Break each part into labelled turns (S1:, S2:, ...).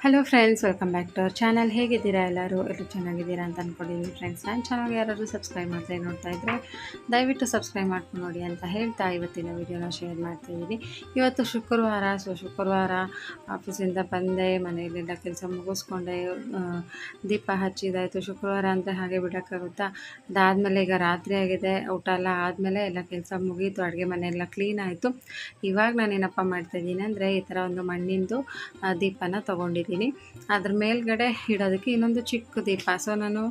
S1: Hello friends welcome back to our channel ಹೇಗಿದ್ದೀರಾ ಎಲ್ಲರೂ? ಎಲ್ಲರೂ ಚೆನ್ನಾಗಿದ್ದೀರಾ ಅಂತ ಅಂದ್ಕೊಂಡಿದ್ದೀನಿ ಫ್ರೆಂಡ್ಸ್ ನನ್ನ ಚಾನಲ್ ಯಾರಾದರೂ ಸಬ್ಸ್ಕ್ರೈಬ್ ಮಾಡ್ತಾ ನೋಡ್ತಾ ಇದ್ದರೆ ದಯವಿಟ್ಟು ಸಬ್ಸ್ಕ್ರೈಬ್ ಮಾಡ್ಕೊಂಡು ನೋಡಿ ಅಂತ ಹೇಳ್ತಾ ಇವತ್ತಿನ ವೀಡಿಯೋನ ಶೇರ್ ಮಾಡ್ತಾಯಿದ್ದೀನಿ ಇವತ್ತು ಶುಕ್ರವಾರ ಸೊ ಶುಕ್ರವಾರ ಆಫೀಸಿಂದ ಬಂದೆ, ಮನೆಯಲ್ಲೆಲ್ಲ ಕೆಲಸ ಮುಗಿಸ್ಕೊಂಡೆ ದೀಪ ಹಚ್ಚಿದಾಯಿತು. ಶುಕ್ರವಾರ ಅಂದರೆ ಹಾಗೆ ಬಿಡೋಕ್ಕಾಗುತ್ತಾ? ಅದಾದಮೇಲೆ ಈಗ ರಾತ್ರಿ ಆಗಿದೆ. ಊಟ ಎಲ್ಲ ಆದಮೇಲೆ ಎಲ್ಲ ಕೆಲಸ ಮುಗೀತು. ಅಡುಗೆ ಮನೆಯೆಲ್ಲ ಕ್ಲೀನ್ ಆಯಿತು. ಇವಾಗ ನಾನು ಏನಪ್ಪ ಮಾಡ್ತಾಯಿದ್ದೀನಿ ಅಂದರೆ ಈ ಥರ ಒಂದು ಮಣ್ಣಿಂದು ದೀಪನ ತೊಗೊಂಡಿದ್ದೀನಿ ಅದ್ರ ಮೇಲ್ಗಡೆ ಇಡೋದಕ್ಕೆ ಇನ್ನೊಂದು ಚಿಕ್ಕ ದೀಪ. ಸೊ ನಾನು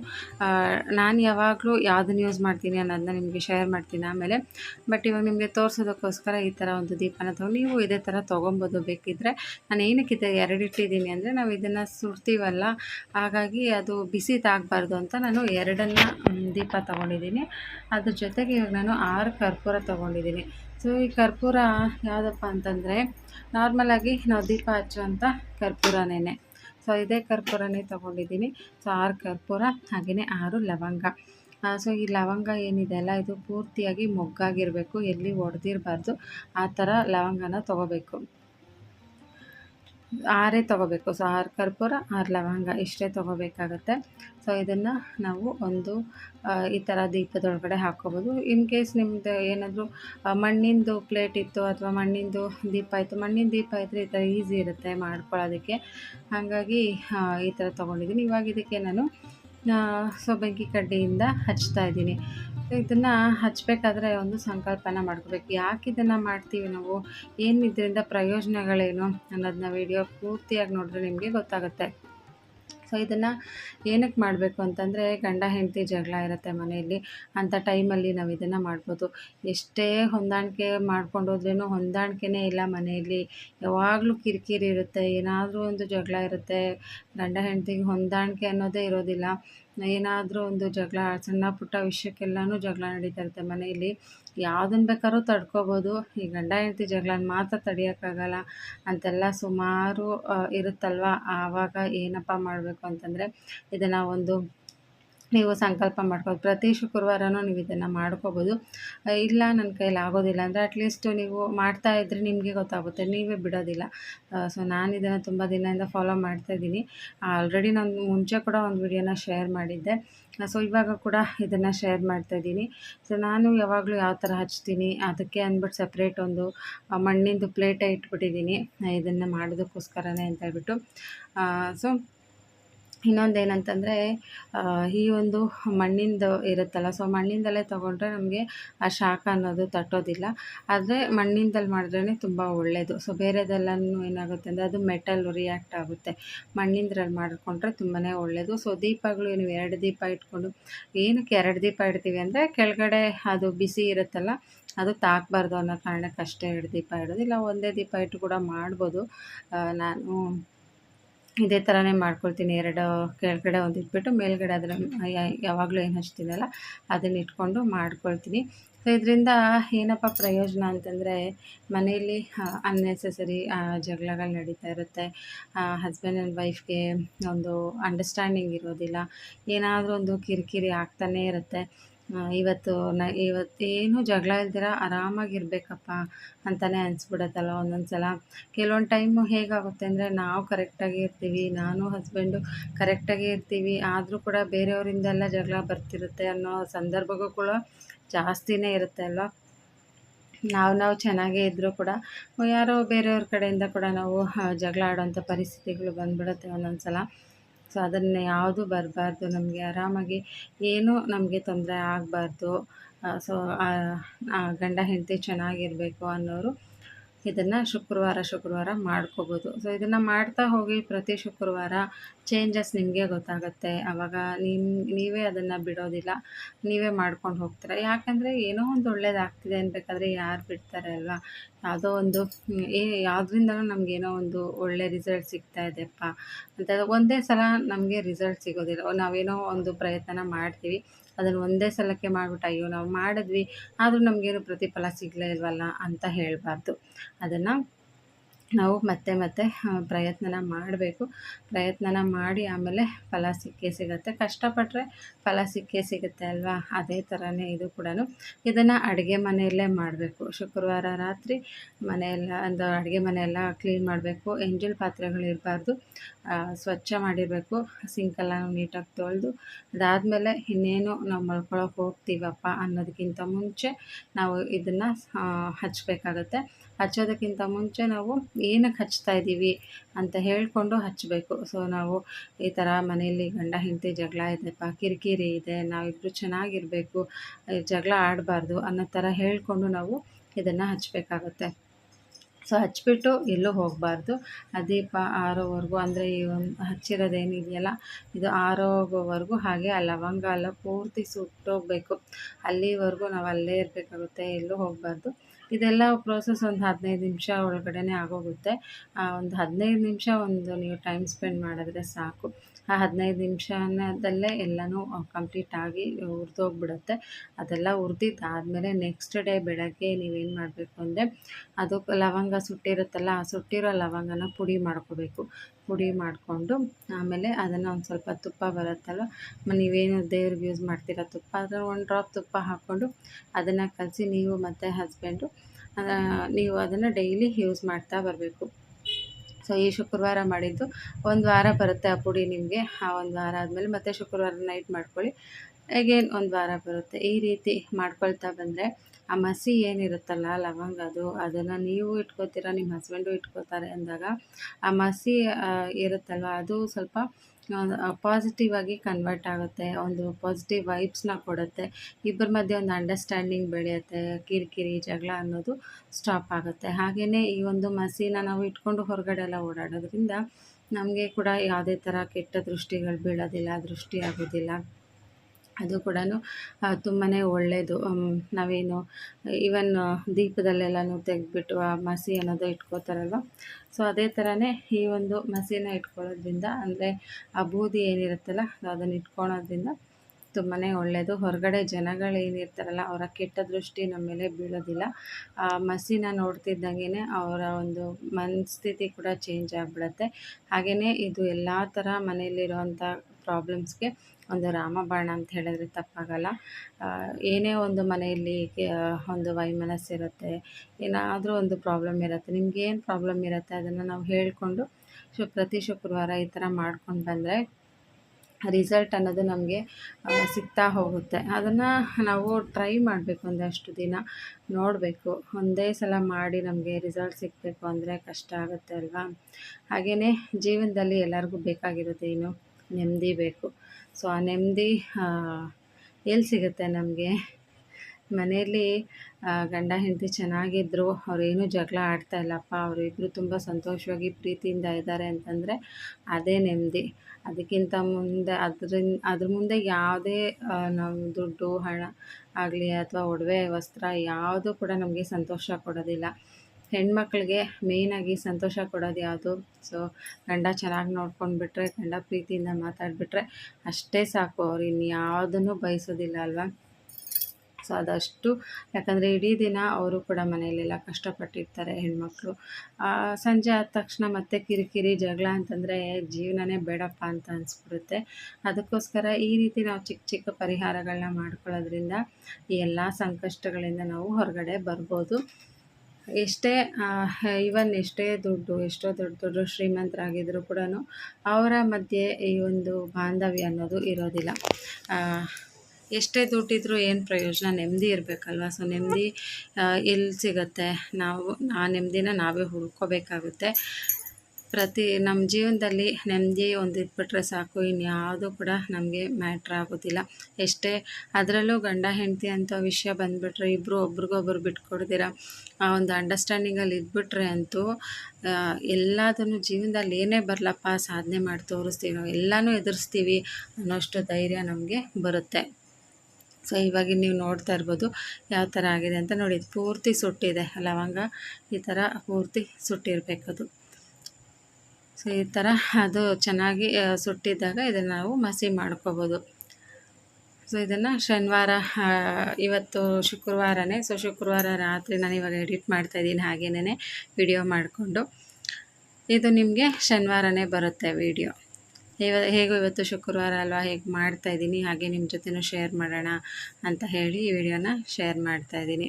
S1: ನಾನು ಯಾವಾಗಲೂ ಯಾವುದನ್ನು ಯೂಸ್ ಮಾಡ್ತೀನಿ ಅನ್ನೋದನ್ನ ನಿಮಗೆ ಶೇರ್ ಮಾಡ್ತೀನಿ ಆಮೇಲೆ. ಬಟ್ ಇವಾಗ ನಿಮಗೆ ತೋರಿಸೋದಕ್ಕೋಸ್ಕರ ಈ ಥರ ಒಂದು ದೀಪನ ತೊಗೊಂಡು ನೀವು ಇದೇ ಥರ ತೊಗೊಬೋದು ಬೇಕಿದ್ದರೆ ನಾನು ಏನಕ್ಕೆ ಇದು ಎರಡು ಇಟ್ಟಿದ್ದೀನಿ ಅಂದರೆ ನಾವು ಇದನ್ನು ಸುಡ್ತೀವಲ್ಲ, ಹಾಗಾಗಿ ಅದು ಬಿಸಿ ತಾಗಬಾರ್ದು ಅಂತ ನಾನು ಎರಡನ್ನು ದೀಪ ತೊಗೊಂಡಿದ್ದೀನಿ. ಅದ್ರ ಜೊತೆಗೆ ಇವಾಗ ನಾನು ಆರು ಕರ್ಪೂರ ತೊಗೊಂಡಿದ್ದೀನಿ. ಸೊ, ಈ ಕರ್ಪೂರ ಯಾವುದಪ್ಪ ಅಂತಂದರೆ ನಾರ್ಮಲಾಗಿ ನಾವು ದೀಪ ಹಚ್ಚುವಂಥ ಕರ್ಪೂರನೇ ಸೊ, ಇದೇ ಕರ್ಪೂರನೇ ತೊಗೊಂಡಿದ್ದೀನಿ. ಸೊ, ಆರು ಕರ್ಪೂರ ಹಾಗೆಯೇ ಆರು ಲವಂಗ. ಸೊ, ಈ ಲವಂಗ ಏನಿದೆ ಅಲ್ಲ, ಇದು ಪೂರ್ತಿಯಾಗಿ ಮೊಗ್ಗಾಗಿರಬೇಕು, ಎಲ್ಲಿ ಒಡೆದಿರಬಾರ್ದು, ಆ ಥರ ಲವಂಗನ ತೊಗೋಬೇಕು. ಆರೇ ತೊಗೋಬೇಕು. ಸೊ ಆರು ಕರ್ಪೂರ, ಆರು ಲವಂಗ ಇಷ್ಟೇ ತೊಗೋಬೇಕಾಗತ್ತೆ. ಸೊ ಇದನ್ನು ನಾವು ಒಂದು ಈ ಥರ ದೀಪದೊಳಗಡೆ ಹಾಕ್ಕೋಬೋದು ಇನ್ ಕೇಸ್ ನಿಮ್ಮದು ಏನಾದರೂ ಮಣ್ಣಿಂದು ಪ್ಲೇಟ್ ಇತ್ತು ಅಥವಾ ಮಣ್ಣಿಂದು ದೀಪ ಇತ್ತು. ಮಣ್ಣಿನ ದೀಪ ಇದ್ದರೆ ಈ ಥರ ಈಸಿ ಇರುತ್ತೆ ಮಾಡ್ಕೊಳ್ಳೋದಕ್ಕೆ. ಹಾಗಾಗಿ ಈ ಥರ ತೊಗೊಂಡಿದ್ದೀನಿ ಇವಾಗ ಇದಕ್ಕೆ ನಾನು ಸೊ ಬೆಂಕಿ ಕಡ್ಡಿಯಿಂದ ಹಚ್ತಾ ಇದ್ದೀನಿ. ಇದನ್ನು ಹಚ್ಚಬೇಕಾದ್ರೆ ಒಂದು ಸಂಕಲ್ಪನ ಮಾಡ್ಕೋಬೇಕು. ಯಾಕೆ ಇದನ್ನು ಮಾಡ್ತೀವಿ ನಾವು? ಏನು ಇದರಿಂದ ಪ್ರಯೋಜನಗಳೇನು ಅನ್ನೋದನ್ನ ವಿಡಿಯೋ ಪೂರ್ತಿಯಾಗಿ ನೋಡಿದ್ರೆ ನಿಮಗೆ ಗೊತ್ತಾಗುತ್ತೆ. ಸೊ ಇದನ್ನು ಏನಕ್ಕೆ ಮಾಡಬೇಕು ಅಂತಂದರೆ ಗಂಡ, ಹೆಂಡತಿ ಜಗಳ ಇರುತ್ತೆ ಮನೆಯಲ್ಲಿ. ಅಂಥ ಟೈಮಲ್ಲಿ ನಾವು ಇದನ್ನು ಮಾಡ್ಬೋದು. ಎಷ್ಟೇ ಹೊಂದಾಣಿಕೆ ಮಾಡ್ಕೊಂಡೋದ್ರೂ ಹೊಂದಾಣಿಕೆನೇ ಇಲ್ಲ ಮನೆಯಲ್ಲಿ. ಯಾವಾಗಲೂ ಕಿರಿಕಿರಿ ಇರುತ್ತೆ. ಏನಾದರೂ ಒಂದು ಜಗಳ ಇರುತ್ತೆ. ಗಂಡ, ಹೆಂಡತಿಗೆ ಹೊಂದಾಣಿಕೆ ಅನ್ನೋದೇ ಇರೋದಿಲ್ಲ. ಏನಾದರೂ ಒಂದು ಜಗಳ, ಸಣ್ಣ ಪುಟ್ಟ ವಿಷಯಕ್ಕೆಲ್ಲನೂ ಜಗಳ ನಡೀತಾ ಇರುತ್ತೆ ಮನೆಯಲ್ಲಿ. ಯಾವುದನ್ನು ಬೇಕಾದ್ರೂ ತಡ್ಕೋಬೋದು. ಈ ಗಂಡ ಹೆಂಡತಿ ಜಗಳನ ಮಾತ್ರ ತಡೆಯೋಕ್ಕಾಗಲ್ಲ. ಅಂತೆಲ್ಲ ಸುಮಾರು ಇರುತ್ತಲ್ವ? ಆವಾಗ ಏನಪ್ಪ ಮಾಡಬೇಕು ಅಂತಂದರೆ, ಇದನ್ನು ಒಂದು ನೀವು ಸಂಕಲ್ಪ ಮಾಡ್ಬೋದು ಪ್ರತಿ ಶುಕ್ರವಾರನೂ ನೀವು ಇದನ್ನು ಮಾಡ್ಕೋಬೋದು. ಇಲ್ಲ ನನ್ನ ಕೈಲಿ ಆಗೋದಿಲ್ಲ ಅಂದರೆ ಅಟ್ಲೀಸ್ಟ್ ನೀವು ಮಾಡ್ತಾ ಇದ್ದರೆ ನಿಮಗೆ ಗೊತ್ತಾಗುತ್ತೆ. ನೀವೇ ಬಿಡೋದಿಲ್ಲ. ಸೊ ನಾನು ಇದನ್ನು ತುಂಬ ದಿನದಿಂದ ಫಾಲೋ ಮಾಡ್ತಾಯಿದ್ದೀನಿ ಆಲ್ರೆಡಿ ನಾನು ಮುಂಚೆ ಕೂಡ ಒಂದು ವಿಡಿಯೋನ ಶೇರ್ ಮಾಡಿದ್ದೆ. ಸೊ ಇವಾಗ ಕೂಡ ಇದನ್ನು ಶೇರ್ ಮಾಡ್ತಾಯಿದ್ದೀನಿ ಸೊ ನಾನು ಯಾವಾಗಲೂ ಯಾವ ಥರ ಹಚ್ತೀನಿ, ಅದಕ್ಕೆ ಅಂದ್ಬಿಟ್ಟು ಸಪ್ರೇಟ್ ಒಂದು ಮಣ್ಣಿಂದು ಪ್ಲೇಟೇ ಇಟ್ಬಿಟ್ಟಿದ್ದೀನಿ. ಇದನ್ನು ಮಾಡೋದಕ್ಕೋಸ್ಕರನೇ ಅಂತ ಹೇಳ್ಬಿಟ್ಟು. ಸೊ ಇನ್ನೊಂದು ಏನಂತಂದರೆ ಈ ಒಂದು ಮಣ್ಣಿಂದು ಇರುತ್ತಲ್ಲ ಸೊ ಮಣ್ಣಿಂದಲೇ ತೊಗೊಂಡ್ರೆ ನಮಗೆ ಆ ಶಾಖ ಅನ್ನೋದು ತಟ್ಟೋದಿಲ್ಲ. ಆದರೆ ಮಣ್ಣಿಂದಲ್ಲಿ ಮಾಡಿದ್ರೇ ತುಂಬ ಒಳ್ಳೆಯದು ಸೊ ಬೇರೆದೆಲ್ಲನೂ ಏನಾಗುತ್ತೆ ಅಂದರೆ ಅದು ಮೆಟಲ್ ರಿಯಾಕ್ಟ್ ಆಗುತ್ತೆ. ಮಣ್ಣಿಂದ್ರಲ್ಲಿ ಮಾಡಿಕೊಂಡ್ರೆ ತುಂಬಾ ಒಳ್ಳೆಯದು ಸೊ ದೀಪಗಳು, ನೀವು ಎರಡು ದೀಪ ಇಟ್ಕೊಂಡು, ಏನಕ್ಕೆ ಎರಡು ದೀಪ ಇಡ್ತೀವಿ ಅಂದರೆ ಕೆಳಗಡೆ ಅದು ಬಿಸಿ ಇರುತ್ತಲ್ಲ, ಅದು ತಾಕಬಾರ್ದು ಅನ್ನೋ ಕಾರಣಕ್ಕೆ ಅಷ್ಟೇ ಎರಡು ದೀಪ ಇಡೋದು. ಇಲ್ಲ, ಒಂದೇ ದೀಪ ಇಟ್ಟು ಕೂಡ ಮಾಡ್ಬೋದು. ನಾನು ಇದೇ ಥರನೇ ಮಾಡ್ಕೊಳ್ತೀನಿ. ಎರಡು ಕೆಳಗಡೆ ಒಂದು ಇಟ್ಬಿಟ್ಟು ಮೇಲ್ಗಡೆ ಅದರ ಯಾವಾಗಲೂ ಏನು ಹಚ್ತೀನಲ್ಲ ಅದನ್ನ ಇಟ್ಕೊಂಡು ಮಾಡ್ಕೊಳ್ತೀನಿ. ಸೊ ಇದರಿಂದ ಏನಪ್ಪ ಪ್ರಯೋಜನ ಅಂತಂದರೆ ಮನೆಯಲ್ಲಿ ಅನ್ನೆಸೆಸರಿ ಜಗಳಗಳು ನಡೀತಾ ಇರುತ್ತೆ. ಹಸ್ಬೆಂಡ್ ಆ್ಯಂಡ್ ವೈಫ್ಗೆ ಒಂದು ಅಂಡರ್ಸ್ಟ್ಯಾಂಡಿಂಗ್ ಇರೋದಿಲ್ಲ. ಏನಾದರೂ ಒಂದು ಕಿರಿಕಿರಿ ಆಗ್ತಾನೇ ಇರುತ್ತೆ. ಇವತ್ತು ನ ಇವತ್ತೇನು ಜಗಳ ಇಲ್ದಿರ ಆರಾಮಾಗಿರ್ಬೇಕಪ್ಪ ಅಂತಲೇ ಅನಿಸ್ಬಿಡತ್ತಲ್ಲ ಒಂದೊಂದು ಸಲ ಕೆಲವೊಂದು ಟೈಮು ಹೇಗಾಗುತ್ತೆ ಅಂದರೆ ನಾವು ಕರೆಕ್ಟಾಗಿ ಇರ್ತೀವಿ, ನಾನು ಹಸ್ಬೆಂಡು ಕರೆಕ್ಟಾಗಿ ಇರ್ತೀವಿ, ಆದರೂ ಕೂಡ ಬೇರೆಯವರಿಂದೆಲ್ಲ ಜಗಳ ಬರ್ತಿರುತ್ತೆ ಅನ್ನೋ ಸಂದರ್ಭಗೂ ಕೂಡ ಜಾಸ್ತಿನೇ ಇರುತ್ತೆ ಅಲ್ವಾ? ನಾವು ನಾವು ಚೆನ್ನಾಗೇ ಇದ್ದರೂ ಕೂಡ ಯಾರೋ ಬೇರೆಯವ್ರ ಕಡೆಯಿಂದ ಕೂಡ ನಾವು ಜಗಳ ಆಡೋಂಥ ಪರಿಸ್ಥಿತಿಗಳು ಬಂದ್ಬಿಡುತ್ತೆ ಒಂದೊಂದು ಸಲ ಸೊ ಅದನ್ನು ಯಾವುದು ಬರಬಾರ್ದು ನಮಗೆ ಆರಾಮಾಗಿ ಏನೂ ನಮಗೆ ತೊಂದರೆ ಆಗಬಾರ್ದು. ಸೊ ಗಂಡ ಹೆಂಡತಿ ಚೆನ್ನಾಗಿರಬೇಕು ಅನ್ನೋರು ಇದನ್ನು ಶುಕ್ರವಾರ ಶುಕ್ರವಾರ ಮಾಡ್ಕೋಬೋದು. ಸೊ ಇದನ್ನು ಮಾಡ್ತಾ ಹೋಗಿ ಪ್ರತಿ ಶುಕ್ರವಾರ ಚೇಂಜಸ್ ನಿಮಗೆ ಗೊತ್ತಾಗುತ್ತೆ. ಆವಾಗ ನಿಮ್ಮ ನೀವೇ ಅದನ್ನು ಬಿಡೋದಿಲ್ಲ. ನೀವೇ ಮಾಡ್ಕೊಂಡು ಹೋಗ್ತೀರ? ಯಾಕಂದರೆ ಏನೋ ಒಂದು ಒಳ್ಳೇದಾಗ್ತಿದೆ ಅನ್ಬೇಕಾದ್ರೆ ಯಾರು ಬಿಡ್ತಾರೆ ಅಲ್ವಾ? ಯಾವುದೋ ಒಂದು, ಏ, ಯಾವುದ್ರಿಂದನೂ ನಮಗೇನೋ ಒಂದು ಒಳ್ಳೆ ರಿಸಲ್ಟ್ ಸಿಗ್ತಾ ಇದೆಯಪ್ಪ ಅಂತ. ಒಂದೇ ಸಲ ನಮಗೆ ರಿಸಲ್ಟ್ ಸಿಗೋದಿಲ್ಲ. ನಾವೇನೋ ಒಂದು ಪ್ರಯತ್ನ ಮಾಡ್ತೀವಿ. ಅದನ್ನು ಒಂದೇ ಸಲಕ್ಕೆ ಮಾಡಿಬಿಟ್ಟು, ಅಯ್ಯೋ, ನಾವು ಮಾಡಿದ್ವಿ, ಆದರೂ ನಮಗೇನು ಪ್ರತಿಫಲ ಸಿಗಲೇ ಇಲ್ವಲ್ಲ? ಅಂತ ಹೇಳಬಾರ್ದು. ಅದನ್ನು ನಾವು ಮತ್ತೆ ಮತ್ತೆ ಪ್ರಯತ್ನನ ಮಾಡಬೇಕು. ಪ್ರಯತ್ನನ ಮಾಡಿ ಆಮೇಲೆ ಫಲ ಸಿಕ್ಕೇ ಸಿಗುತ್ತೆ. ಕಷ್ಟಪಟ್ಟರೆ ಫಲ ಸಿಕ್ಕೇ ಸಿಗುತ್ತೆ ಅಲ್ವಾ? ಅದೇ ಥರನೇ ಇದು ಕೂಡ ಇದನ್ನು ಅಡುಗೆ ಮನೆಯಲ್ಲೇ ಮಾಡಬೇಕು. ಶುಕ್ರವಾರ ರಾತ್ರಿ ಮನೆಯೆಲ್ಲ, ಒಂದು ಅಡುಗೆ ಮನೆಯೆಲ್ಲ ಕ್ಲೀನ್ ಮಾಡಬೇಕು. ಎಂಜಲ್ ಪಾತ್ರೆಗಳು ಇರಬಾರ್ದು. ಸ್ವಚ್ಛ ಮಾಡಿರಬೇಕು. ಸಿಂಕೆಲ್ಲ ನೀಟಾಗಿ ತೊಳೆದು, ಅದಾದಮೇಲೆ ಇನ್ನೇನು ನಾವು ಮಲ್ಕೊಳ್ಳೋಕೆ ಹೋಗ್ತೀವಪ್ಪ ಅನ್ನೋದಕ್ಕಿಂತ ಮುಂಚೆ ನಾವು ಇದನ್ನು ಹಚ್ಚಬೇಕಾಗತ್ತೆ ಹಚ್ಚೋದಕ್ಕಿಂತ ಮುಂಚೆ ನಾವು ಏನಕ್ಕೆ ಹಚ್ತಾ ಇದ್ದೀವಿ ಅಂತ ಹೇಳಿಕೊಂಡು ಹಚ್ಚಬೇಕು. ಸೊ ನಾವು ಈ ಥರ ಮನೆಯಲ್ಲಿ ಗಂಡ, ಹೆಂಡತಿ ಜಗಳ ಇದೆಪ್ಪ ಕಿರಿಕಿರಿ ಇದೆ ನಾವಿಬ್ಬರು ಚೆನ್ನಾಗಿರಬೇಕು ಜಗಳ ಆಡಬಾರ್ದು ಅನ್ನೋ ಥರ ಹೇಳಿಕೊಂಡು ನಾವು ಇದನ್ನು ಹಚ್ಚಬೇಕಾಗುತ್ತೆ. ಸೊ ಹಚ್ಬಿಟ್ಟು ಎಲ್ಲೂ ಹೋಗಬಾರ್ದು. ದೀಪ ಆರೋವರೆಗೂ ಅಂದರೆ ಈ ಒಂದು ಹಚ್ಚಿರೋದೇನಿದೆಯಲ್ಲ, ಇದು ಆರೋಗೋವರೆಗೂ ಹಾಗೆ ಆ ಲವಂಗ ಎಲ್ಲ ಪೂರ್ತಿ ಸುಟ್ಟೋಗಬೇಕು. ಅಲ್ಲಿವರೆಗೂ ನಾವು ಅಲ್ಲೇ ಇರಬೇಕಾಗುತ್ತೆ, ಎಲ್ಲೂ ಹೋಗಬಾರ್ದು. ಇದೆಲ್ಲ ಪ್ರೋಸೆಸ್ ಒಂದು ಹದಿನೈದು ನಿಮಿಷ ಒಳಗಡೆ ಆಗೋಗುತ್ತೆ. ಒಂದು ಹದಿನೈದು ನಿಮಿಷ ಒಂದು ನೀವು ಟೈಮ್ ಸ್ಪೆಂಡ್ ಮಾಡಿದ್ರೆ ಸಾಕು. ಆ ಹದಿನೈದು ನಿಮಿಷದಲ್ಲೇ ಎಲ್ಲನೂ ಕಂಪ್ಲೀಟಾಗಿ ಹುರಿದೋಗ್ಬಿಡುತ್ತೆ. ಅದೆಲ್ಲ ಹುರಿದಿದ್ದಾದಮೇಲೆ ನೆಕ್ಸ್ಟ್ ಡೇ ಬೆಳಗ್ಗೆ ನೀವೇನು ಮಾಡಬೇಕು ಅಂದರೆ, ಅದು ಲವಂಗ ಸುಟ್ಟಿರುತ್ತಲ್ಲ, ಆ ಸುಟ್ಟಿರೋ ಲವಂಗನ ಪುಡಿ ಮಾಡ್ಕೋಬೇಕು. ಪುಡಿ ಮಾಡಿಕೊಂಡು ಆಮೇಲೆ ಅದನ್ನು ಒಂದು ಸ್ವಲ್ಪ ತುಪ್ಪ ಬರುತ್ತಲ್ಲ ನೀವೇನು ದೇವ್ರಿಗೆ ಯೂಸ್ ಮಾಡ್ತೀರ ತುಪ್ಪ? ಅದರ ಒಂದು ಡ್ರಾಪ್ ತುಪ್ಪ ಹಾಕ್ಕೊಂಡು ಅದನ್ನು ಕಲಸಿ ನೀವು ಮತ್ತು ಹಸ್ಬೆಂಡು ನೀವು ಅದನ್ನು ಡೈಲಿ ಯೂಸ್ ಮಾಡ್ತಾ ಬರಬೇಕು. ಸೊ ಈ ಶುಕ್ರವಾರ ಮಾಡಿದ್ದು. ಒಂದು ವಾರ ಬರುತ್ತೆ ಆ ಪುಡಿ ನಿಮಗೆ. ಆ ಒಂದು ವಾರ ಆದಮೇಲೆ ಮತ್ತೆ ಶುಕ್ರವಾರ ನೈಟ್ ಮಾಡ್ಕೊಳ್ಳಿ. ಅಗೇನ್ ಒಂದು ವಾರ ಬರುತ್ತೆ. ಈ ರೀತಿ ಮಾಡ್ಕೊಳ್ತಾ ಬಂದರೆ ಆ ಮಸಿ ಏನಿರುತ್ತಲ್ಲ, ಲವಂಗ ಅದು, ಅದನ್ನು ನೀವು ಇಟ್ಕೋತೀರ ನಿಮ್ಮ ಹಸ್ಬೆಂಡು ಇಟ್ಕೋತಾರೆ ಅಂದಾಗ ಆ ಮಸಿ ಇರುತ್ತಲ್ವ, ಅದು ಸ್ವಲ್ಪ ಪಾಸಿಟಿವ್ ಆಗಿ ಕನ್ವರ್ಟ್ ಆಗುತ್ತೆ, ಒಂದು ಪಾಸಿಟಿವ್ ವೈಬ್ಸ್ನ ಕೊಡುತ್ತೆ. ಇಬ್ಬರ ಮಧ್ಯೆ ಒಂದು ಅಂಡರ್ಸ್ಟ್ಯಾಂಡಿಂಗ್ ಬೆಳೆಯುತ್ತೆ, ಕಿರಿಕಿರಿ, ಜಗಳ ಅನ್ನೋದು ಸ್ಟಾಪ್ ಆಗುತ್ತೆ. ಹಾಗೆಯೇ ಈ ಒಂದು ಮಸೀನ ನಾವು ಇಟ್ಕೊಂಡು ಹೊರಗಡೆ ಎಲ್ಲ ಓಡಾಡೋದ್ರಿಂದ ನಮಗೆ ಕೂಡ ಯಾವುದೇ ಥರ ಕೆಟ್ಟ ದೃಷ್ಟಿಗಳು ಬೀಳೋದಿಲ್ಲ, ದೃಷ್ಟಿ ಆಗೋದಿಲ್ಲ. ಅದು ಕೂಡ ತುಂಬಾ ಒಳ್ಳೆಯದು ನಾವೇನು ಈವನ್ ದೀಪದಲ್ಲೆಲ್ಲನೂ ತೆಗೆದ್ಬಿಟ್ಟು ಆ ಮಸಿ ಅನ್ನೋದು ಇಟ್ಕೋತಾರಲ್ವ? ಸೊ ಅದೇ ಥರನೇ ಈ ಒಂದು ಮಸಿನ ಇಟ್ಕೊಳ್ಳೋದ್ರಿಂದ, ಅಂದರೆ ಆ ಬೂದಿ ಏನಿರುತ್ತಲ್ಲ, ಅದನ್ನು ಇಟ್ಕೊಳೋದ್ರಿಂದ ತುಂಬಾ ಒಳ್ಳೆಯದು ಹೊರಗಡೆ ಜನಗಳು ಏನಿರ್ತಾರಲ್ಲ ಅವರ ಕೆಟ್ಟ ದೃಷ್ಟಿ ನಮ್ಮ ಮೇಲೆ ಬೀಳೋದಿಲ್ಲ. ಆ ಮಸಿನ ನೋಡ್ತಿದ್ದಂಗೆ ಅವರ ಒಂದು ಮನಸ್ಥಿತಿ ಕೂಡ ಚೇಂಜ್ ಆಗಿಬಿಡತ್ತೆ. ಹಾಗೆಯೇ ಇದು ಎಲ್ಲ ಥರ ಮನೆಯಲ್ಲಿರುವಂಥ ಪ್ರಾಬ್ಲಮ್ಸ್ಗೆ ಒಂದು ರಾಮಬಾಣ ಅಂತ ಹೇಳಿದ್ರೆ ತಪ್ಪಾಗಲ್ಲ. ಏನೇ ಒಂದು ಮನೆಯಲ್ಲಿ ಒಂದು ವೈಮನಸ್ಸಿರುತ್ತೆ ಏನಾದರೂ ಒಂದು ಪ್ರಾಬ್ಲಮ್ ಇರುತ್ತೆ ನಿಮ್ಗೆ ಏನು ಪ್ರಾಬ್ಲಮ್ ಇರುತ್ತೆ ಅದನ್ನು ನಾವು ಹೇಳಿಕೊಂಡು ಶು, ಪ್ರತಿ ಶುಕ್ರವಾರ ಈ ಥರ ಮಾಡ್ಕೊಂಡು ಬಂದರೆ ರಿಸಲ್ಟ್ ಅನ್ನೋದು ನಮಗೆ ಸಿಗ್ತಾ ಹೋಗುತ್ತೆ. ಅದನ್ನು ನಾವು ಟ್ರೈ ಮಾಡಬೇಕು ಒಂದಷ್ಟು ದಿನ. ನೋಡಬೇಕು. ಒಂದೇ ಸಲ ಮಾಡಿ ನಮಗೆ ರಿಸಲ್ಟ್ ಸಿಗಬೇಕು ಅಂದರೆ ಕಷ್ಟ ಆಗುತ್ತೆ ಅಲ್ವಾ? ಹಾಗೆಯೇ ಜೀವನದಲ್ಲಿ ಎಲ್ಲರಿಗೂ ಬೇಕಾಗಿರೋದೇನು ನೆಮ್ಮದಿ ಬೇಕು. ಸೊ, ಆ ನೆಮ್ಮದಿ ಎಲ್ಲಿ ಸಿಗುತ್ತೆ ನಮಗೆ? ಮನೆಯಲ್ಲಿ ಗಂಡ ಹೆಂಡತಿ ಚೆನ್ನಾಗಿದ್ದರು ಅವರೇನು ಜಗಳ ಆಡ್ತಾ ಇಲ್ಲಪ್ಪ ಅವರಿಬ್ಬರು ತುಂಬ ಸಂತೋಷವಾಗಿ ಪ್ರೀತಿಯಿಂದ ಇದ್ದಾರೆ ಅಂತಂದರೆ ಅದೇ ನೆಮ್ಮದಿ. ಅದಕ್ಕಿಂತ ಮುಂದೆ ಅದರಿಂದ ಅದ್ರ ಮುಂದೆ ಯಾವುದೇ ನಾವು ದುಡ್ಡು, ಹಣ ಆಗಲಿ ಅಥವಾ ಒಡವೆ, ವಸ್ತ್ರ ಯಾವುದು ಕೂಡ ನಮಗೆ ಸಂತೋಷ ಕೊಡೋದಿಲ್ಲ. ಹೆಣ್ಮಕ್ಳಿಗೆ ಮೇಯ್ನಾಗಿ ಸಂತೋಷ ಕೊಡೋದು ಯಾವುದು? ಸೊ ಗಂಡ ಚೆನ್ನಾಗಿ ನೋಡ್ಕೊಂಡ್ಬಿಟ್ರೆ, ಗಂಡ ಪ್ರೀತಿಯಿಂದ ಮಾತಾಡಿಬಿಟ್ರೆ ಅಷ್ಟೇ ಸಾಕು, ಅವ್ರು ಇನ್ಯಾವುದನ್ನು ಬಯಸೋದಿಲ್ಲ ಅಲ್ವಾ? ಸೊ ಅದಷ್ಟು. ಯಾಕಂದರೆ ಇಡೀ ದಿನ ಅವರು ಕೂಡ ಮನೆಯಲ್ಲೆಲ್ಲ ಕಷ್ಟಪಟ್ಟಿರ್ತಾರೆ ಹೆಣ್ಮಕ್ಳು. ಸಂಜೆ ಆದ ತಕ್ಷಣ ಮತ್ತೆ ಕಿರಿಕಿರಿ, ಜಗಳ ಅಂತಂದರೆ ಜೀವನನೇ ಬೇಡಪ್ಪ ಅಂತ ಅನಿಸ್ಬಿಡುತ್ತೆ. ಅದಕ್ಕೋಸ್ಕರ ಈ ರೀತಿ ನಾವು ಚಿಕ್ಕ ಚಿಕ್ಕ ಪರಿಹಾರಗಳನ್ನ ಮಾಡ್ಕೊಳ್ಳೋದ್ರಿಂದ ಈ ಎಲ್ಲ ಸಂಕಷ್ಟಗಳಿಂದ ನಾವು ಹೊರಗಡೆ ಬರ್ಬೋದು. ಎಷ್ಟೇ ಇವನ್ ಎಷ್ಟೇ ದುಡ್ಡು, ಎಷ್ಟೋ ದೊಡ್ಡ ದೊಡ್ಡ ಶ್ರೀಮಂತರಾಗಿದ್ದರೂ ಕೂಡ ಅವರ ಮಧ್ಯೆ ಈ ಒಂದು ಬಾಂಧವ್ಯ ಅನ್ನೋದು ಇರೋದಿಲ್ಲ. ಎಷ್ಟೇ ದುಡ್ಡಿದ್ರೂ ಏನು ಪ್ರಯೋಜನ? ನೆಮ್ಮದಿ ಇರಬೇಕಲ್ವ? ಸೊ ನೆಮ್ಮದಿ ಎಲ್ಲಿ ಸಿಗುತ್ತೆ? ನಾವು, ಆ ನೆಮ್ಮದಿನ ನಾವೇ ಹುಡ್ಕೋಬೇಕಾಗುತ್ತೆ ಪ್ರತಿ ನಮ್ಮ ಜೀವನದಲ್ಲಿ ನೆಮ್ಮದಿ ಒಂದು ಇದ್ಬಿಟ್ರೆ ಸಾಕು. ಇನ್ಯಾವುದೂ ಕೂಡ ನಮಗೆ ಮ್ಯಾಟ್ರ್ ಆಗೋದಿಲ್ಲ. ಎಷ್ಟೇ, ಅದರಲ್ಲೂ ಗಂಡ, ಹೆಂಡತಿ ಅಂತ ವಿಷಯ ಬಂದುಬಿಟ್ರೆ ಇಬ್ಬರು ಒಬ್ರಿಗೊಬ್ರು ಬಿಟ್ಕೊಡ್ದಿರ ಆ ಒಂದು ಅಂಡರ್ಸ್ಟ್ಯಾಂಡಿಂಗಲ್ಲಿ ಇದ್ಬಿಟ್ರೆ ಅಂತೂ ಎಲ್ಲದನ್ನು ಜೀವನದಲ್ಲಿ ಏನೇ ಬರಲಪ್ಪ, ಸಾಧನೆ ಮಾಡಿ ತೋರಿಸ್ತೀವಿ. ನಾವು ಎಲ್ಲನೂ ಎದುರಿಸ್ತೀವಿ ಅನ್ನೋಷ್ಟು ಧೈರ್ಯ ನಮಗೆ ಬರುತ್ತೆ. ಸೊ, ಇವಾಗ ನೀವು ನೋಡ್ತಾ ಇರ್ಬೋದು ಯಾವ ಥರ ಆಗಿದೆ ಅಂತ ನೋಡಿ. ಪೂರ್ತಿ ಸುಟ್ಟಿದೆ ಲವಂಗ. ಈ ಥರ ಪೂರ್ತಿ ಸುಟ್ಟಿರಬೇಕದು ಸೊ, ಈ ಥರ ಅದು ಚೆನ್ನಾಗಿ ಸುಟ್ಟಿದ್ದಾಗ ಇದನ್ನು ನಾವು ಮಸಿ ಮಾಡ್ಕೋಬೋದು. ಸೊ, ಇದನ್ನು ಶನಿವಾರ ಇವತ್ತು ಶುಕ್ರವಾರನೇ. ಸೊ, ಶುಕ್ರವಾರ ರಾತ್ರಿ ನಾನು ಇವಾಗ ಎಡಿಟ್ ಮಾಡ್ತಾಯಿದ್ದೀನಿ ಹಾಗೇನೇ ವಿಡಿಯೋ ಮಾಡಿಕೊಂಡು. ಇದು ನಿಮಗೆ ಶನಿವಾರನೇ ಬರುತ್ತೆ ವಿಡಿಯೋ ಇವ ಹೇಗೂ ಇವತ್ತು ಶುಕ್ರವಾರ ಅಲ್ವಾ, ಹೇಗೆ ಮಾಡ್ತಾಯಿದ್ದೀನಿ ಹಾಗೆ ನಿಮ್ಮ ಜೊತೆನೂ ಶೇರ್ ಮಾಡೋಣ ಅಂತ ಹೇಳಿ ಈ ವಿಡಿಯೋನ ಶೇರ್ ಮಾಡ್ತಾಯಿದ್ದೀನಿ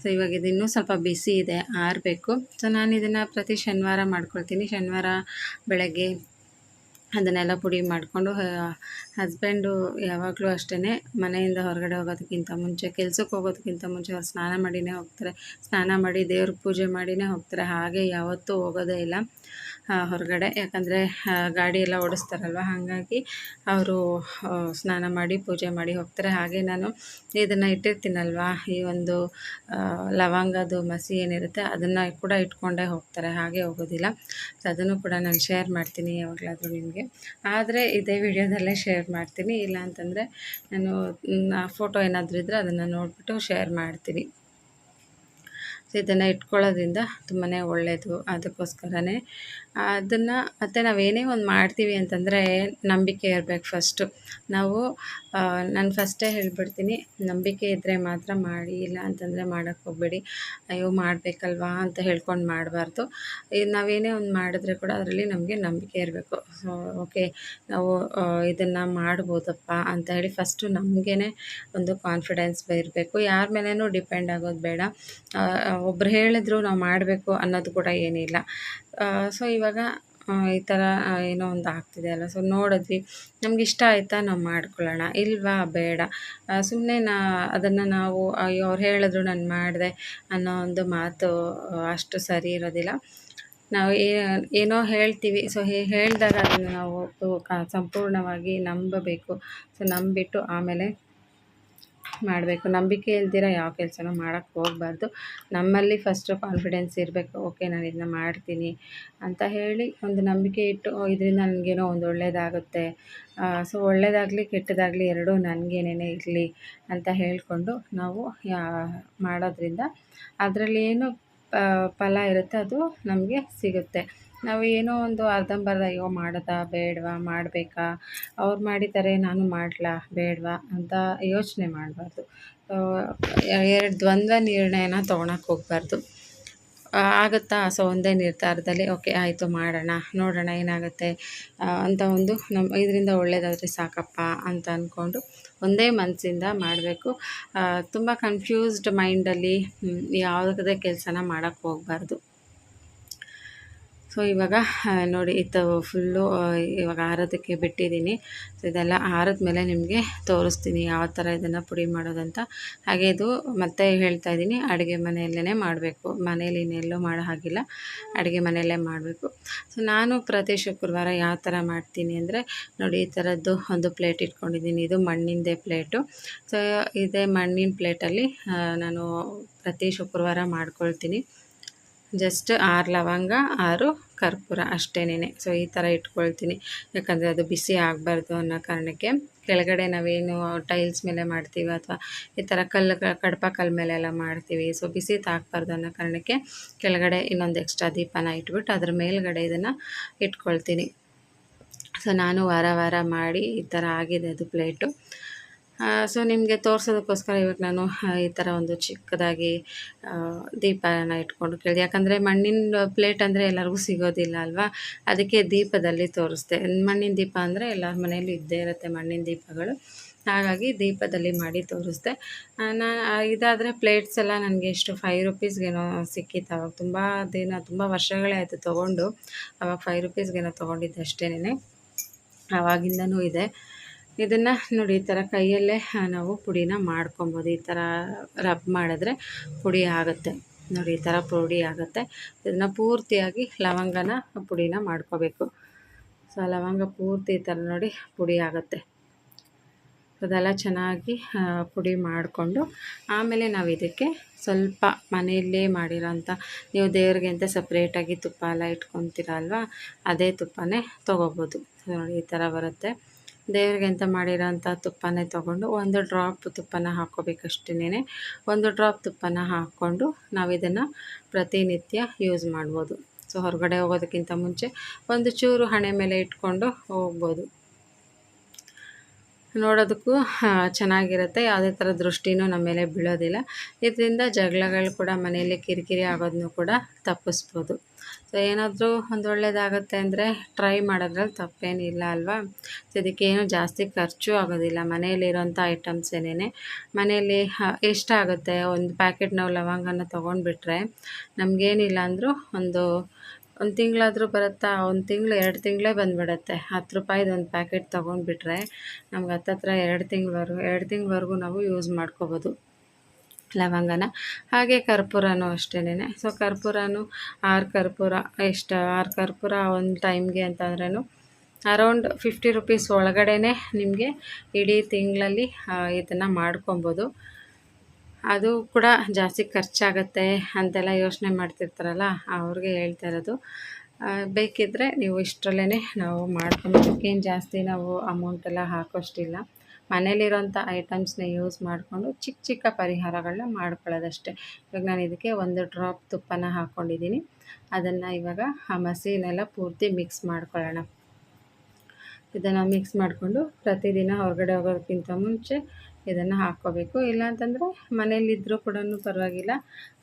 S1: ಸೊ ಇವಾಗ ಇದು ಇನ್ನೂ ಸ್ವಲ್ಪ ಬಿಸಿ ಇದೆ, ಆರಬೇಕು. ಸೊ ನಾನು ಇದನ್ನು ಪ್ರತಿ ಶನಿವಾರ ಮಾಡ್ಕೊಳ್ತೀನಿ. ಶನಿವಾರ ಬೆಳಗ್ಗೆ ಅದನ್ನೆಲ್ಲ ಪುಡಿ ಮಾಡಿಕೊಂಡು ಹಸ್ಬೆಂಡು ಯಾವಾಗಲೂ ಅಷ್ಟೇ ಮನೆಯಿಂದ ಹೊರಗಡೆ ಹೋಗೋದಕ್ಕಿಂತ ಮುಂಚೆ, ಕೆಲ್ಸಕ್ಕೆ ಹೋಗೋದಕ್ಕಿಂತ ಮುಂಚೆ ಅವ್ರು ಸ್ನಾನ ಮಾಡಿನೇ ಹೋಗ್ತಾರೆ. ಸ್ನಾನ ಮಾಡಿ ದೇವ್ರ ಪೂಜೆ ಮಾಡಿನೇ ಹೋಗ್ತಾರೆ. ಹಾಗೆ ಯಾವತ್ತೂ ಹೋಗೋದೇ ಇಲ್ಲ ಹೊರಗಡೆ. ಯಾಕಂದರೆ ಗಾಡಿ ಎಲ್ಲ ಓಡಿಸ್ತಾರಲ್ವ? ಹಾಗಾಗಿ ಅವರು ಸ್ನಾನ ಮಾಡಿ ಪೂಜೆ ಮಾಡಿ ಹೋಗ್ತಾರೆ. ಹಾಗೆ ನಾನು ಇದನ್ನು ಇಟ್ಟಿರ್ತೀನಲ್ವ? ಈ ಒಂದು ಲವಂಗದ್ದು ಮಸಿ ಏನಿರುತ್ತೆ ಅದನ್ನು ಕೂಡ ಇಟ್ಕೊಂಡೇ ಹೋಗ್ತಾರೆ. ಹಾಗೆ ಹೋಗೋದಿಲ್ಲ. ಅದನ್ನು ಕೂಡ ನಾನು ಶೇರ್ ಮಾಡ್ತೀನಿ ಯಾವಾಗಲಾದರೂ ನಿಮಗೆ. ಆದರೆ ಇದೇ ವಿಡಿಯೋದಲ್ಲೇ ಶೇರ್ ಮಾಡ್ತೀನಿ. ಇಲ್ಲ ಅಂತಂದರೆ ನಾನು ಫೋಟೋ ಏನಾದರೂ ಇದ್ದರೆ ಅದನ್ನು ನೋಡಿಬಿಟ್ಟು ಶೇರ್ ಮಾಡ್ತೀನಿ. ಇದನ್ನು ಇಟ್ಕೊಳ್ಳೋದ್ರಿಂದ ತುಂಬಾ ಒಳ್ಳೆಯದು ಅದಕ್ಕೋಸ್ಕರನೇ ಅದನ್ನು, ಮತ್ತು ನಾವೇನೇ ಒಂದು ಮಾಡ್ತೀವಿ ಅಂತಂದರೆ ನಂಬಿಕೆ ಇರಬೇಕು ಫಸ್ಟು ನಾವು ನಾನು ಫಸ್ಟೇ ಹೇಳ್ಬಿಡ್ತೀನಿ, ನಂಬಿಕೆ ಇದ್ದರೆ ಮಾತ್ರ ಮಾಡಿ, ಇಲ್ಲ ಅಂತಂದರೆ ಮಾಡೋಕ್ಕೆ ಹೋಗಬೇಡಿ. ಅಯ್ಯೋ, ಮಾಡಬೇಕಲ್ವಾ ಅಂತ ಹೇಳ್ಕೊಂಡು ಮಾಡಬಾರ್ದು. ಈಗ ನಾವೇನೇ ಒಂದು ಮಾಡಿದ್ರೆ ಕೂಡ ಅದರಲ್ಲಿ ನಮಗೆ ನಂಬಿಕೆ ಇರಬೇಕು. ಸೊ ಓಕೆ ನಾವು ಇದನ್ನು ಮಾಡ್ಬೋದಪ್ಪ ಅಂತ ಹೇಳಿ ಫಸ್ಟು ನಮಗೇ ಒಂದು ಕಾನ್ಫಿಡೆನ್ಸ್ ಇರಬೇಕು. ಯಾರ ಮೇಲೇನೂ ಡಿಪೆಂಡ್ ಆಗೋದು ಬೇಡ. ಒಬ್ರು ಹೇಳಿದ್ರು ನಾವು ಮಾಡಬೇಕು ಅನ್ನೋದು ಕೂಡ ಏನಿಲ್ಲ. ಸೊ ಇವಾಗ ಈ ಥರ ಏನೋ ಒಂದು ಆಗ್ತಿದೆ ಅಲ್ಲ. ಸೊ ನೋಡಿದ್ವಿ. ನಮ್ಗೆ ಇಷ್ಟ ಆಯಿತಾ? ನಾವು ಮಾಡ್ಕೊಳ್ಳೋಣ. ಇಲ್ವಾ? ಬೇಡ. ಸುಮ್ಮನೆ ನಾ, ಅದನ್ನು ನಾವು, ಅಯ್ಯೋ, ಅವ್ರು ಹೇಳಿದ್ರು ನಾನು ಮಾಡಿದೆ ಅನ್ನೋ ಒಂದು ಮಾತು ಅಷ್ಟು ಸರಿ ಇರೋದಿಲ್ಲ. ನಾವು ಏನೋ ಹೇಳ್ತೀವಿ. ಸೊ ಹೇಳಿದಾಗ ಅದನ್ನು ನಾವು ಸಂಪೂರ್ಣವಾಗಿ ನಂಬಬೇಕು. ಸೊ ನಂಬಿಟ್ಟು ಆಮೇಲೆ ಮಾಡಬೇಕು. ನಂಬಿಕೆ ಇಲ್ದಿರ ಯಾವ ಕೆಲಸನೂ ಮಾಡೋಕ್ಕೆ ಹೋಗಬಾರ್ದು. ನಮ್ಮಲ್ಲಿ ಫಸ್ಟು ಕಾನ್ಫಿಡೆನ್ಸ್ ಇರಬೇಕು. ಓಕೆ ನಾನು ಇದನ್ನ ಮಾಡ್ತೀನಿ ಅಂತ ಹೇಳಿ ಒಂದು ನಂಬಿಕೆ ಇಟ್ಟು ಇದರಿಂದ ನನಗೇನೋ ಒಂದು ಒಳ್ಳೆಯದಾಗುತ್ತೆ ಸೊ ಒಳ್ಳೆಯದಾಗಲಿ ಕೆಟ್ಟದಾಗಲಿ ಎರಡೂ ನನಗೇನೇ ಇರಲಿ ಅಂತ ಹೇಳಿಕೊಂಡು ನಾವು ಮಾಡೋದ್ರಿಂದ ಅದರಲ್ಲಿ ಏನು ಫಲ ಇರುತ್ತೆ ಅದು ನಮಗೆ ಸಿಗುತ್ತೆ. ನಾವು ಏನೋ ಒಂದು ಅರ್ಧಂಬರ್ಧ, ಅಯ್ಯೋ ಮಾಡೋದಾ, ಬೇಡವಾ, ಮಾಡಬೇಕಾ? ಅವ್ರು ಮಾಡಿದ್ದಾರೆ ನಾನು ಮಾಡಲಾ, ಬೇಡವಾ? ಅಂತ ಯೋಚನೆ ಮಾಡಬಾರ್ದು. ಎರಡು ದ್ವಂದ್ವ ನಿರ್ಣಯನ ತೊಗೊಳಕ್ಕೆ ಹೋಗಬಾರ್ದು. ಆಗುತ್ತಾ? ಸೊ, ಒಂದೇ ನಿರ್ಧಾರದಲ್ಲಿ, ಓಕೆ, ಆಯಿತು, ಮಾಡೋಣ, ನೋಡೋಣ ಏನಾಗುತ್ತೆ? ಅಂತ ಒಂದು ನಮ್ಮ ಇದರಿಂದ ಒಳ್ಳೆಯದಾದರೆ ಸಾಕಪ್ಪ, ಅಂತ ಅಂದ್ಕೊಂಡು ಒಂದೇ ಮನಸ್ಸಿಂದ ಮಾಡಬೇಕು. ತುಂಬ ಕನ್ಫ್ಯೂಸ್ಡ್ ಮೈಂಡಲ್ಲಿ ಯಾವುದೇ ಕೆಲಸನ ಮಾಡೋಕ್ಕೆ ಹೋಗಬಾರ್ದು. ಸೊ ಇವಾಗ ನೋಡಿ ಇದು ಫುಲ್ಲು ಇವಾಗ ಆರೋದಕ್ಕೆ ಬಿಟ್ಟಿದ್ದೀನಿ. ಸೊ ಇದೆಲ್ಲ ಆರದ ಮೇಲೆ ನಿಮಗೆ ತೋರಿಸ್ತೀನಿ ಯಾವ ಥರ ಇದನ್ನು ಪುಡಿ ಮಾಡೋದಂತ. ಹಾಗೆ ಇದು ಮತ್ತೆ ಹೇಳ್ತಾ ಇದ್ದೀನಿ, ಅಡುಗೆ ಮನೆಯಲ್ಲೇ ಮಾಡಬೇಕು. ಮನೇಲಿ ಇನ್ನೆಲ್ಲೂ ಮಾಡೋ ಹಾಗಿಲ್ಲ, ಅಡುಗೆ ಮನೆಯಲ್ಲೇ ಮಾಡಬೇಕು. ಸೊ ನಾನು ಪ್ರತಿ ಶುಕ್ರವಾರ ಯಾವ ಥರ ಮಾಡ್ತೀನಿ ಅಂದರೆ, ನೋಡಿ, ಈ ಥರದ್ದು ಒಂದು ಪ್ಲೇಟ್ ಇಟ್ಕೊಂಡಿದ್ದೀನಿ. ಇದು ಮಣ್ಣಿಂದೇ ಪ್ಲೇಟು. ಸೊ ಇದೇ ಮಣ್ಣಿನ ಪ್ಲೇಟಲ್ಲಿ ನಾನು ಪ್ರತಿ ಶುಕ್ರವಾರ ಮಾಡ್ಕೊಳ್ತೀನಿ. ಜಸ್ಟ್ ಆರು ಲವಂಗ, ಆರು ಕರ್ಪೂರ ಅಷ್ಟೇನೆ ಸೊ ಈ ಥರ ಇಟ್ಕೊಳ್ತೀನಿ. ಯಾಕಂದರೆ ಅದು ಬಿಸಿ ಆಗಬಾರ್ದು ಅನ್ನೋ ಕಾರಣಕ್ಕೆ. ಕೆಳಗಡೆ ನಾವೇನು ಟೈಲ್ಸ್ ಮೇಲೆ ಮಾಡ್ತೀವಿ ಅಥವಾ ಈ ಥರ ಕಲ್ಲು ಕಡಪ ಕಲ್ಲು ಮೇಲೆಲ್ಲ ಮಾಡ್ತೀವಿ. ಸೊ ಬಿಸಿ ತಾಕಬಾರ್ದು ಅನ್ನೋ ಕಾರಣಕ್ಕೆ ಕೆಳಗಡೆ ಇನ್ನೊಂದು ಎಕ್ಸ್ಟ್ರಾ ದೀಪನ ಇಟ್ಬಿಟ್ಟು ಅದ್ರ ಮೇಲ್ಗಡೆ ಇದನ್ನು ಇಟ್ಕೊಳ್ತೀನಿ. ಸೊ ನಾನು ವಾರ ವಾರ ಮಾಡಿ ಈ ಥರ ಆಗಿದೆ ಅದು ಪ್ಲೇಟು ಸೊ ನಿಮಗೆ ತೋರಿಸೋದಕ್ಕೋಸ್ಕರ ಇವಾಗ ನಾನು ಈ ಥರ ಒಂದು ಚಿಕ್ಕದಾಗಿ ದೀಪನ ಇಟ್ಕೊಂಡು ಕೇಳಿದೆ. ಯಾಕಂದರೆ ಮಣ್ಣಿನ ಪ್ಲೇಟ್ ಅಂದರೆ ಎಲ್ಲರಿಗೂ ಸಿಗೋದಿಲ್ಲ ಅಲ್ವಾ? ಅದಕ್ಕೆ ದೀಪದಲ್ಲಿ ತೋರಿಸ್ದೆ. ಮಣ್ಣಿನ ದೀಪ ಅಂದರೆ ಎಲ್ಲರ ಮನೆಯಲ್ಲೂ ಇದ್ದೇ ಇರುತ್ತೆ ಮಣ್ಣಿನ ದೀಪಗಳು. ಹಾಗಾಗಿ ದೀಪದಲ್ಲಿ ಮಾಡಿ ತೋರಿಸ್ದೆ. ನಾ ಇದಾದರೆ ಪ್ಲೇಟ್ಸ್ ಎಲ್ಲ ನನಗೆ ಎಷ್ಟು ಫೈವ್ ರುಪೀಸ್ಗೇನೋ ಸಿಕ್ಕಿತ್ತು. ಅವಾಗ ತುಂಬ ದಿನ, ತುಂಬ ವರ್ಷಗಳೇ ಆಯಿತು ತೊಗೊಂಡು. ಅವಾಗ ಫೈವ್ ರುಪೀಸ್ಗೇನೋ ತೊಗೊಂಡಿದ್ದೆ ಅಷ್ಟೇನೆ ಆವಾಗಿಂದನೂ ಇದೆ. ಇದನ್ನು ನೋಡಿ ಈ ಥರ ಕೈಯಲ್ಲೇ ನಾವು ಪುಡಿನ ಮಾಡ್ಕೊಬೋದು. ಈ ಥರ ರಬ್ ಮಾಡಿದ್ರೆ ಪುಡಿ ಆಗುತ್ತೆ. ನೋಡಿ ಈ ಥರ ಪುಡಿ ಆಗುತ್ತೆ. ಇದನ್ನು ಪೂರ್ತಿಯಾಗಿ ಲವಂಗನ ಪುಡಿನ ಮಾಡ್ಕೋಬೇಕು. ಸೊ ಲವಂಗ ಪೂರ್ತಿ ಈ ಥರ ನೋಡಿ ಪುಡಿ ಆಗುತ್ತೆ. ಅದೆಲ್ಲ ಚೆನ್ನಾಗಿ ಪುಡಿ ಮಾಡಿಕೊಂಡು ಆಮೇಲೆ ನಾವು ಇದಕ್ಕೆ ಸ್ವಲ್ಪ ಮನೆಯಲ್ಲೇ ಮಾಡಿರೋಂಥ, ನೀವು ದೇವ್ರಿಗೆ ಅಂತ ಸಪ್ರೇಟಾಗಿ ತುಪ್ಪ ಎಲ್ಲ ಇಟ್ಕೊತೀರ ಅಲ್ವಾ ಅದೇ ತುಪ್ಪನೇ ತೊಗೋಬೋದು. ನೋಡಿ ಈ ಥರ ಬರುತ್ತೆ. ದೇವ್ರಿಗೆ ಅಂತ ಮಾಡಿರೋಂಥ ತುಪ್ಪನೇ ತೊಗೊಂಡು ಒಂದು ಡ್ರಾಪ್ ತುಪ್ಪನ ಹಾಕ್ಕೋಬೇಕಷ್ಟೇ ಒಂದು ಡ್ರಾಪ್ ತುಪ್ಪನ ಹಾಕ್ಕೊಂಡು ನಾವು ಇದನ್ನು ಪ್ರತಿನಿತ್ಯ ಯೂಸ್ ಮಾಡ್ಬೋದು. ಸೊ, ಹೊರಗಡೆ ಹೋಗೋದಕ್ಕಿಂತ ಮುಂಚೆ ಒಂದು ಚೂರು ಹಣೆ ಮೇಲೆ ಇಟ್ಕೊಂಡು ಹೋಗ್ಬೋದು. ನೋಡೋದಕ್ಕೂ ಚೆನ್ನಾಗಿರುತ್ತೆ. ಯಾವುದೇ ಥರ ದೃಷ್ಟಿನೂ ನಮ್ಮ ಮೇಲೆ ಬೀಳೋದಿಲ್ಲ. ಇದರಿಂದ ಜಗಳಗಳು ಕೂಡ ಮನೆಯಲ್ಲಿ ಕಿರಿಕಿರಿ ಆಗೋದನ್ನು ಕೂಡ ತಪ್ಪಿಸ್ಬೋದು. ಸೊ ಏನಾದರೂ ಒಂದು ಒಳ್ಳೇದಾಗುತ್ತೆ ಅಂದರೆ ಟ್ರೈ ಮಾಡೋದ್ರಲ್ಲಿ ತಪ್ಪೇನಿಲ್ಲ ಅಲ್ವಾ? ಸೊ ಇದಕ್ಕೇನು ಜಾಸ್ತಿ ಖರ್ಚು ಆಗೋದಿಲ್ಲ. ಮನೆಯಲ್ಲಿರೋಂಥ ಐಟಮ್ಸ್ ಏನೇ ಮನೆಯಲ್ಲಿ ಎಷ್ಟು ಎಷ್ಟಾಗುತ್ತೆ ಒಂದು ಪ್ಯಾಕೆಟ್ ನಾವು ಲವಂಗನ ತೊಗೊಂಡ್ಬಿಟ್ರೆ ನಮಗೇನಿಲ್ಲ ಅಂದರೂ ಒಂದು ಒಂದು ತಿಂಗಳಾದರೂ ಬರುತ್ತಾ? ಒಂದು ತಿಂಗಳು, ಎರಡು ತಿಂಗಳೇ ಬಂದುಬಿಡತ್ತೆ. ಹತ್ತು ರೂಪಾಯಿದು ಒಂದು ಪ್ಯಾಕೆಟ್ ತೊಗೊಂಡ್ಬಿಟ್ರೆ ನಮ್ಗೆ ಹತ್ತತ್ರ ಎರಡು ತಿಂಗಳವರೆಗೂ ಎರಡು ತಿಂಗಳವರೆಗೂ ನಾವು ಯೂಸ್ ಮಾಡ್ಕೋಬೋದು ಲವಂಗನ. ಹಾಗೆ ಕರ್ಪೂರನೂ ಅಷ್ಟೇನೆ ಸೊ, ಕರ್ಪೂರನೂ, ಆರು ಕರ್ಪೂರ, ಎಷ್ಟು ಆರು ಕರ್ಪೂರ ಒಂದು ಟೈಮ್ಗೆ ಅಂತಂದ್ರೂ ಅರೌಂಡ್ ಫಿಫ್ಟಿ ರುಪೀಸ್ ಒಳಗಡೆ ನಿಮಗೆ ಇಡೀ ತಿಂಗಳಲ್ಲಿ ಇದನ್ನು ಮಾಡ್ಕೊಬೋದು. ಅದು ಕೂಡ ಜಾಸ್ತಿ ಖರ್ಚಾಗತ್ತೆ ಅಂತೆಲ್ಲ ಯೋಚನೆ ಮಾಡ್ತಿರ್ತಾರಲ್ಲ, ಅವ್ರಿಗೆ ಹೇಳ್ತಾ ಇರೋದು. ಬೇಕಿದ್ದರೆ ನೀವು ಇಷ್ಟರಲ್ಲೇ ನಾವು ಮಾಡ್ಕೊಂಬೋದಕ್ಕೇನು ಜಾಸ್ತಿ ನಾವು ಅಮೌಂಟ್ ಎಲ್ಲ ಹಾಕೋಷ್ಟಿಲ್ಲ. ಮನೇಲಿರೋಂಥ ಐಟಮ್ಸ್ನ ಯೂಸ್ ಮಾಡಿಕೊಂಡು ಚಿಕ್ಕ ಚಿಕ್ಕ ಪರಿಹಾರಗಳನ್ನ ಮಾಡ್ಕೊಳ್ಳೋದಷ್ಟೇ. ಇವಾಗ ನಾನು ಇದಕ್ಕೆ ಒಂದು ಡ್ರಾಪ್ ತುಪ್ಪನ ಹಾಕ್ಕೊಂಡಿದ್ದೀನಿ ಅದನ್ನು ಇವಾಗ ಆ ಮಸೀನೆಲ್ಲ ಪೂರ್ತಿ ಮಿಕ್ಸ್ ಮಾಡ್ಕೊಳ್ಳೋಣ. ಇದನ್ನು ಮಿಕ್ಸ್ ಮಾಡಿಕೊಂಡು ಪ್ರತಿದಿನ ಹೊರಗಡೆ ಹೋಗೋದಕ್ಕಿಂತ ಮುಂಚೆ ಇದನ್ನು ಹಾಕ್ಕೋಬೇಕು. ಇಲ್ಲ ಅಂತಂದರೆ ಮನೇಲಿದ್ದರೂ ಕೂಡ ಪರವಾಗಿಲ್ಲ.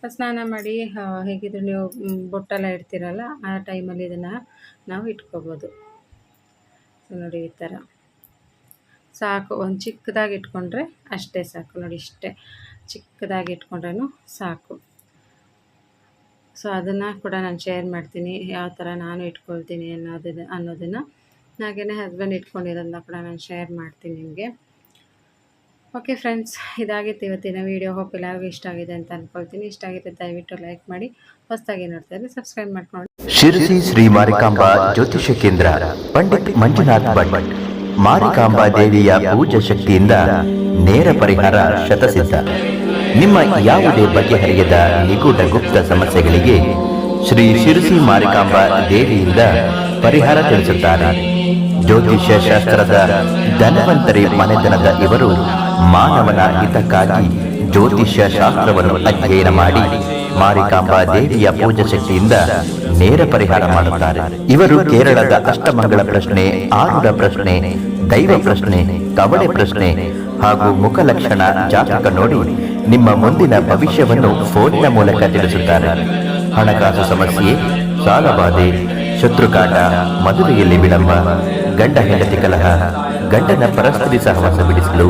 S1: ಸ್ನಾನ ಮಾಡಿ ಹೇಗಿದ್ರು ನೀವು ಬೊಟ್ಟೆಲ್ಲ ಇಡ್ತೀರಲ್ಲ, ಆ ಟೈಮಲ್ಲಿ ಇದನ್ನು ನಾವು ಇಟ್ಕೋಬೋದು. ನೋಡಿ ಈ ಥರ. ಸಾಕು, ಒಂದು ಚಿಕ್ಕದಾಗಿ ಇಟ್ಕೊಂಡ್ರೆ ಅಷ್ಟೇ ಸಾಕು. ನೋಡಿ ಇಷ್ಟೇ. ಚಿಕ್ಕದಾಗಿ ಇಟ್ಕೊಂಡ್ರೂ ಸಾಕು. ಸೊ, ಅದನ್ನು ಕೂಡ ನಾನು ಶೇರ್ ಮಾಡ್ತೀನಿ. ಯಾವ ಥರ ನಾನು ಇಟ್ಕೊಳ್ತೀನಿ ಅನ್ನೋದನ್ನ ಅನ್ನೋದನ್ನು ಹಾಗೆಯೇ ಹಸ್ಬೆಂಡ್ ಇಟ್ಕೊಂಡಿರೋದನ್ನ ಕೂಡ ನಾನು ಶೇರ್ ಮಾಡ್ತೀನಿ ನಿಮಗೆ. ಓಕೆ ಫ್ರೆಂಡ್ಸ್, ಇದಾಗಿತ್ತು ಇವತ್ತಿನ ವೀಡಿಯೋ. ಹೋಪ್ ಎಲ್ಲರಿಗೂ ಇಷ್ಟ ಆಗಿದೆ ಅಂತ ಅನ್ಕೊಳ್ತೀನಿ. ಇಷ್ಟ ಆಗಿದೆ ದಯವಿಟ್ಟು ಲೈಕ್ ಮಾಡಿ. ಹೊಸದಾಗಿ ನೋಡ್ತಾ ಇದ್ರೆ ಸಬ್ಸ್ಕ್ರೈಬ್ ಮಾಡ್ಕೊಂಡು
S2: ಶಿರಸಿ ಶ್ರೀ ಮಾರಿಕಾಂಬಾ ಜ್ಯೋತಿಷ ಕೇಂದ್ರ, ಪಂಡಿತ್ ಮಂಜುನಾಥ್ ಭಟ್, ಮಾರಿಕಾಂಬಾ ದೇವಿಯ ಪೂಜಾ ಶಕ್ತಿಯಿಂದ ನೇರ ಪರಿಹಾರ ಶತಸಿದ್ಧ. ನಿಮ್ಮ ಯಾವುದೇ ಬಗೆಹರಿಯದ ನಿಗೂಢ ಗುಪ್ತ ಸಮಸ್ಯೆಗಳಿಗೆ ಶ್ರೀ ಶಿರಸಿ ಮಾರಿಕಾಂಬಾ ದೇವಿಯಿಂದ ಪರಿಹಾರ ತಿಳಿಸುತ್ತಾರೆ. ಜ್ಯೋತಿಷ್ಯ ಶಾಸ್ತ್ರದ ಧನವಂತರಿ ಮನೆತನದ ಇವರು ಮಾನವನ ಹಿತಕ್ಕಾಗಿ ಜ್ಯೋತಿಷ್ಯ ಶಾಸ್ತ್ರವನ್ನು ಅಧ್ಯಯನ ಮಾಡಿ ಮಾರಿಕಾಂಬಾ ದೇವಿಯ ಪೂಜಾ ಶಕ್ತಿಯಿಂದ ನೇರ ಪರಿಹಾರ ಮಾಡುತ್ತಾರೆ. ಇವರು ಕೇರಳದ ಅಷ್ಟಮಂಗಳ ಪ್ರಶ್ನೆ, ಆರುಡ ಪ್ರಶ್ನೆ, ದೈವ ಪ್ರಶ್ನೆ, ಕವಳೆ ಪ್ರಶ್ನೆ ಹಾಗೂ ಮುಖಲಕ್ಷಣ ಜಾತಕ ನೋಡಿ ನಿಮ್ಮ ಮುಂದಿನ ಭವಿಷ್ಯವನ್ನು ಫೋನಿನ ಮೂಲಕ ತಿಳಿಸುತ್ತಾರೆ. ಹಣಕಾಸು ಸಮಸ್ಯೆ ಸಾಲಬಾಧೆ ಶತ್ರುಕಾಟ ಮದುವೆಯಲ್ಲಿ ವಿಳಂಬ, ಗಂಡ ಹೆಂಡತಿ ಕಲಹ, ಗಂಡನ ಪರಸ್ಪರಿ ಸಹವಾಸ ಬಿಡಿಸಲು